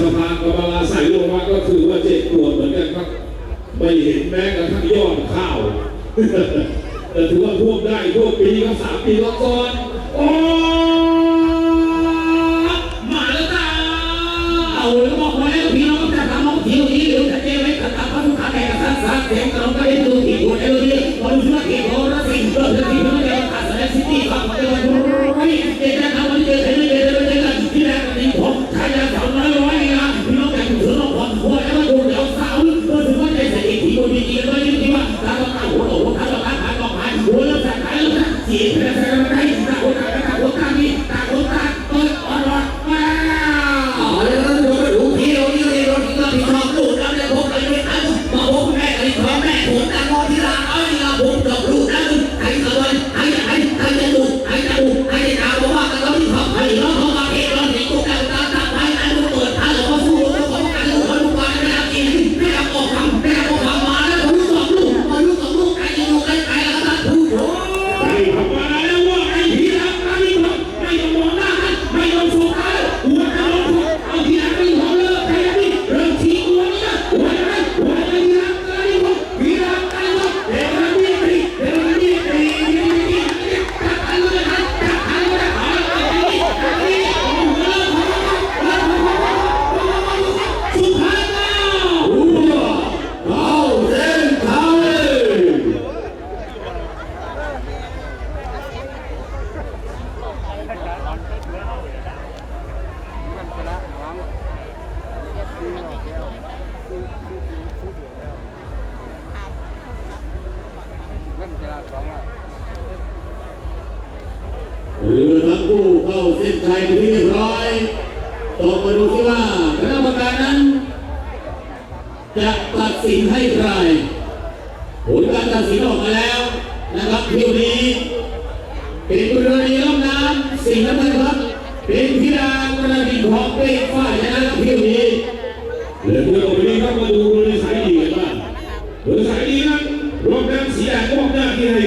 สะพานกบลาใส่ลงมาก็คือว่าเจ็บปวดเหมือนกันครับ ไม่เห็นแม้กระทั่งยอดข้าว แต่ถือว่าท่วมได้ท่วมปีก็สามปีละซ้อนโอ้ Thank you. เรือทั้งคู่เข้าเส้นชัยเรียบร้อยตกมาดูที่ว่าคณะกรรมการนั้น จะตัดสินให้ใครผลการตัดสินออกมาแล้วนะครับทีนี้เป็นกรณีรับน้ำสิ่งนั้นนะครับเป็นพิรากรณีของเป็นฝ่ายนะทีนี้เหลือเพื่อนไปนี้ครับมาดูบริษัทดีกันบ้างบริษัท you know you